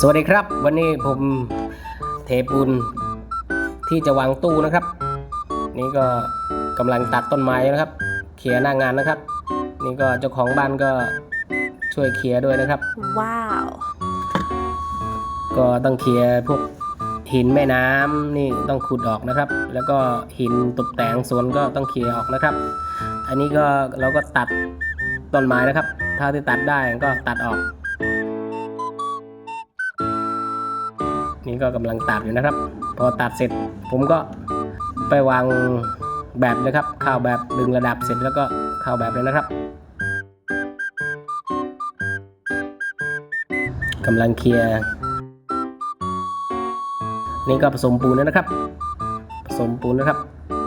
สวัสดีครับ วันนี้ผมเทปูนที่จะวางตู้นะครับ นี่ก็กำลังตัดต้นไม้นะครับเคลียร์หน้างานนะครับ นี่ก็เจ้าของบ้านก็ช่วยเคลียร์ด้วยนะครับ Wow. ก็ต้องเคลียร์พวกหินแม่น้ำนี่ต้องขุดออกนะครับ แล้วก็หินตกแต่งสวนก็ต้องเคลียร์ออกนะครับ อันนี้ก็เราก็ตัดต้นไม้นะครับเท่าที่ตัดได้ก็ตัดออก นี่ก็กำลังตัดอยู่นะครับ พอตัดเสร็จผมก็ไปวางแบบเลยครับข้าวแบบดึงระดับเสร็จแล้วก็ข้าวแบบเลยนะครับกำลังเคลียร์นี่ก็ผสมปูนนะครับ ผสมปูนนะครับ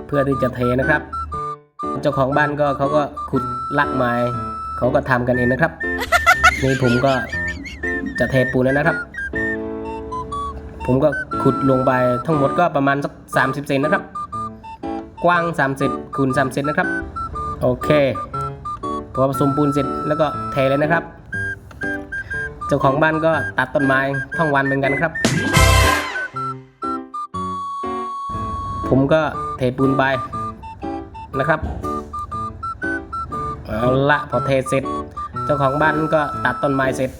เพื่อที่จะเทนะครับ เจ้าของบ้านก็เขาก็ขุดลักไม้เขาก็ทำกันเองนะครับ นี่ผมก็จะเทปูนแล้วนะครับ ผมก็ขุดลงไปทั้งหมดก็ประมาณสัก30 เซนนะครับ กว้าง 30คูณ3เซนนะครับ โอเคพอผสมปูนเสร็จแล้วก็เทเลยนะครับ เจ้าของบ้านก็ตัดต้นไม้ทั้งวันเหมือนกันครับ ผมก็เทปูนไปนะครับเอาละพอเทเสร็จ เจ้าของบ้านก็ตัดต้นไม้เสร็จ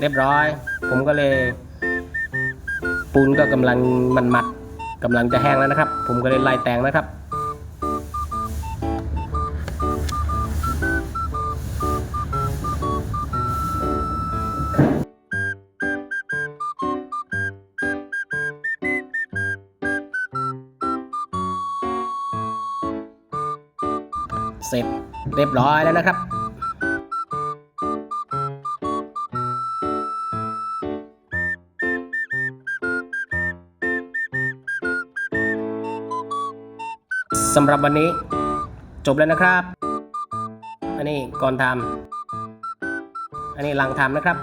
เรียบร้อย ผมก็เลย ปูนก็กำลังมันมัดกำลังจะแห้งแล้วนะครับ ผมก็เลยไล่แต่งนะครับเสร็จเรียบร้อยแล้วนะครับ สำหรับวันนี้จบแล้วนะครับ อันนี้ก่อนทำอันนี้หลังทำนะครับ